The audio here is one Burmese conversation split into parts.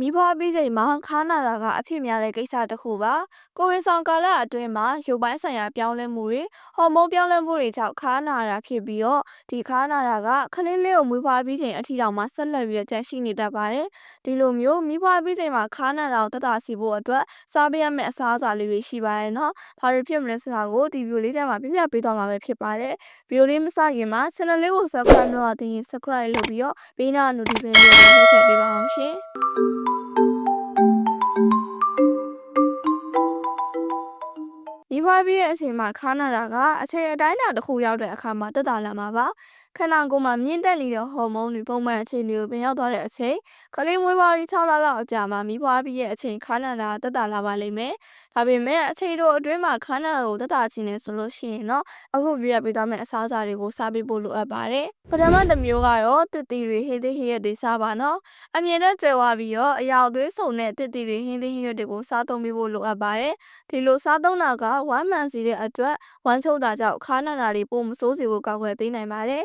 မိဘပြီးချိန်မှာခါနာတာကအဖြစ်များတဲ့ကိစ္စတစ်ခုပါကိုဝင်ဆောင်ကာလအတွင်းမှာရုပ်ပိုင်းဆိုင်ရာပြောင်းလဲမှုတွေဟော်မုန်းပြောင်းလဲမှုတွေကြောင့်ခါနာတာဖြစ်ပြီးတော့ဒီခါနာတာကခလေးလေးကိုမွေးဖွားပြီးချိန်အထိတောင်မှဆက်လက်ပြီးကျန်ရှိနေတတ်ပါတယ်ဒီလိုမျိုးမိဘပြီးချိန်မှာခါနာတာကိုတက်တာစီဖို့အတွက်စားပေးရမယ့်အစားအစာလေးတွေရှိပါတယ်နော်ဘာတွေဖြစ်မလဲဆိုတာကိုဒီဗီဒီယိုလေးထဲမှာပြပြပေးသွားမှာပဲဖြစ်ပါတယ်ဗီဒီယိုလေးမစခင်မှာ channel လေးကို subscribe လုပ်ရသေးရင် subscribe လုပ်ပြီးတော့ဘေးနား notification လေးကိုနှိပ်ထည့်ပေးပါအောင်ရှင်မိဘပြည့်ရဲ့အချိန်မှာခါနာတာကအချိန်အတိုင်းအတာတစ်ခုရောက်တဲ့အခါမှာတက်တာလာမှာပါ ခန္ဓာကိုယ်မှာမြင့်တက်နေတဲ့ဟော်မုန်းတွေပုံမှန်အခြေအနေကိုပြန်ရောက်သွားတဲ့အချိန်ကလေးမွေးဖွားပြီး6လလောက်အကြာမှာမိဘပြည့်ရဲ့အချိန်ခါနာတာတက်တာလာပါလိမ့်မယ်ဒါပေမဲ့အချိန်တို့အတွင်းမှာခါနာတာကိုတက်တာချင်းနေဆိုလို့ရှိရင်တော့အခုပြရပေးသွားမယ့်အစားအစာတွေကိုစားပေးဖို့လိုအပ်ပါတယ်ပထမတစ်မျိုးကတော့တစ်တီတွေဟင်းသေးဟင်းရွက်တွေစားပါနော်အမြင်နဲ့ကြွယ်ဝပြီးတော့အရာသွေးစုံတဲ့တစ်တီတွေဟင်းသေးဟင်းရွက်တွေကိုစားသုံးပေးဖို့လိုအပ်ပါတယ်ဒီလိုစားသုံးတာကဝမ်းမှန်စီတဲ့အတွက်ဝမ်းချုပ်တာကြောင့်ခါနာတာတွေပိုမဆိုးစေဖို့ကောက်ွယ်ပေးနိုင်ပါတယ်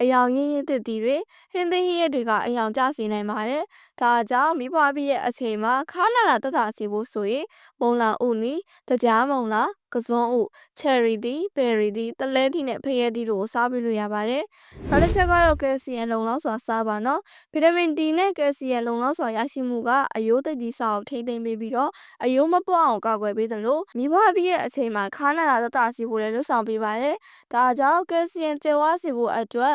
အယောင်ရင်းရင်းသစ်တီတွေဟင်းသင်းဟင်းရက်တွေကအယောင်ကျစေနိုင်ပါတယ်။ဒါကြောင့်မိဘပြည့်ရဲ့အချိန်မှာခါနာတာတက်တာစီဖို့ဆိုရင်မုံလာဥနီတကြားမုံလာကစွန်းဥချယ်ရီတီဘယ်ရီတီတလဲတီနဲ့ဖရဲတီတို့ကိုစားပြီးလို့ရပါတယ်။နောက်တစ်ချက်ကတော့ကယ်ဆီယမ်လုံလောက်စွာစားပါနော်။ဗီတာမင် D နဲ့ကယ်ဆီယမ်လုံလောက်စွာရရှိမှုကအယိုးသိတိစာကိုထိမ့်သိမ့်ပေးပြီးတော့အယိုးမပွအောင်ကာကွယ်ပေးသလိုမိဘပြည့်ရဲ့အချိန်မှာခါနာတာတက်တာစီဖို့လည်းလွတ်ဆောင်ပေးပါတယ်။ဒါကြောင့်ကယ်ဆီယမ်ကျဝါစီဖို့အတွက်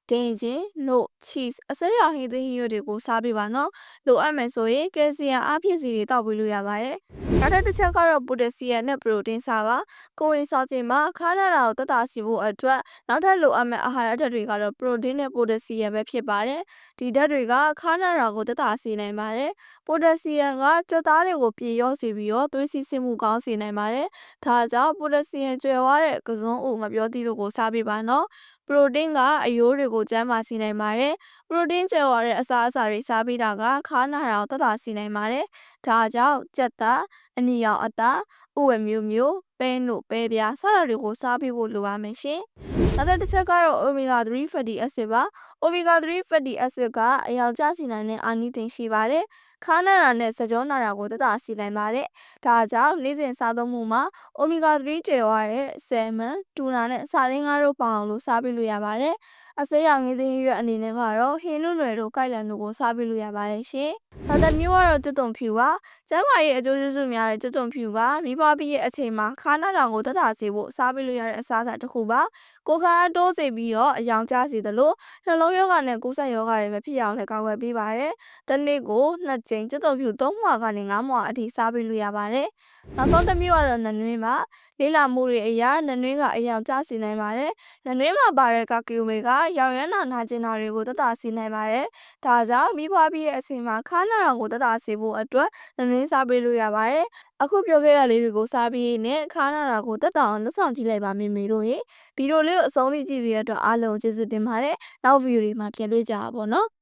ဒိန်ချင်းနို့ cheese အစရဟင်းသင်းဟင်းရွက်တွေကိုစားပေးပါနော်လိုအပ်မယ်ဆိုရင်ကယ်ဆီယမ်အားဖြည့်စီတွေတောက်ပေးလို့ရပါတယ်နောက်ထပ်တစ်ချက်ကတော့ပိုတက်ဆီယမ်နဲ့ပရိုတင်းစားပါကိုဝင်စားခြင်းမှာခါရတာကိုတက်တာစီဖို့အတွက်နောက်ထပ်လိုအပ်မယ့်အာဟာရဓာတ်တွေကတော့ပရိုတင်းနဲ့ပိုတက်ဆီယမ်ပဲဖြစ်ပါတယ်ဒီဓာတ်တွေကခါရတာကိုတက်တာစီနိုင်ပါတယ်ပိုတက်ဆီယမ်ကကြွက်သားတွေကိုပြေရောစေပြီးတော့သွေးစီးဆင်းမှုကောင်းစေနိုင်ပါတယ်ဒါကြောင့်ပိုတက်ဆီယမ်ကျွဲဝါတဲ့ကစွန်းဥမပြောသီးတို့ကိုစားပေးပါနော်ပရိုတင်းကအယိုးတွေကိုကျန်းမာစေနိုင်ပါတယ်။ပရိုတင်းကျယ်ဝတဲ့အစားအစာတွေစားပေးတာကခါးနာတာကိုတက်တာစေနိုင်ပါတယ်။ဒါကြောင့်ကြက်သားအနီရောင်အသားဥဝဲမျိုးမျိုးပဲနို့ပဲပြားစတာတွေကိုစားပေးဖို့လိုပါမယ်ရှင်။နောက်တစ်ချက်ကတော့ omega 3 fatty acid ပါ။ omega 3 fatty acid ကအယောင်ကျစီနိုင်တဲ့အာနိသင်ရှိပါတယ်။ခါနာတာနဲ့စကြောနာတာကိုတက်တာစီနိုင်ပါတယ်။ဒါကြောင့်နေ့စဉ်စားသုံးမှုမှာ omega 3ကျယ်ဝတဲ့ဆယ်မန်တူနာနဲ့စာရင်းကားတို့ပါအောင်လို့စားပေးလို့ရပါတယ်။အစိမ်းရောင်ငင်းသင်းရွက်အနေနဲ့ကတော့ဟင်းနုနွယ်တို့ကိုက်လန်တို့ကိုစားပေးလို့ရပါတယ်ရှင်။နောက်တစ်မျိုးကတော့ကျွတ်တုံဖြူပါ။ကျန်းမာရေးအကျိုးကျေးဇူးများတဲ့ကျွတ်တုံဖြူကမိဘပြည့်ရဲ့အချိန်မှာခါနာတောင်ကိုတက်တာစေဖို့စားပေးလို့ရတဲ့အစားအစာတစ်ခုပါ။ကိုခါတိုးစေပြီးတော့အယောင်ကျစေသလိုနှလုံးရောဂါနဲ့ကူးစက်ရောဂါတွေပဲဖြစ်အောင်လည်းကာကွယ်ပေးပါတယ်။တစ်နေ့ကိုနှစ်ကြိမ်ကျွတ်တုံဖြူ၃မွာကနေ၅မွာအထိစားပေးလို့ရပါတယ်။နောက်ဆုံးတစ်မျိုးကတော့နနွေးပါ။လေးလာမှုတွေအရာနနွေးကအယောင်ကျစေနိုင်ပါတယ်။နနွေးမှာပါတဲ့ကာကီယိုမေကရောင်ရမ်းနာနာကျင်တာတွေကိုတက်တာစေနိုင်ပါတယ်။ဒါကြောင့်မိဘပြည့်ရဲ့အချိန်မှာခါနာတာကိုတက်တာစေဖို့အတွက်နနွေးစားပေးလို့ရပါတယ်။ အခုပြောခဲ့တာလေးတွေကိုစားပြီးနဲ့ခါနာတာကိုတက်တာအောင်လုပ်ဆောင်ကြည့်လိုက်ပါမိမိတို့ရေ။ဗီဒီယိုလေးကိုအဆုံးထိကြည့်ပြီးရတော့အားလုံးကျေးဇူးတင်ပါတယ်။နောက်ဗီဒီယိုတွေမှာပြန်တွေ့ကြပါပေါ့နော်။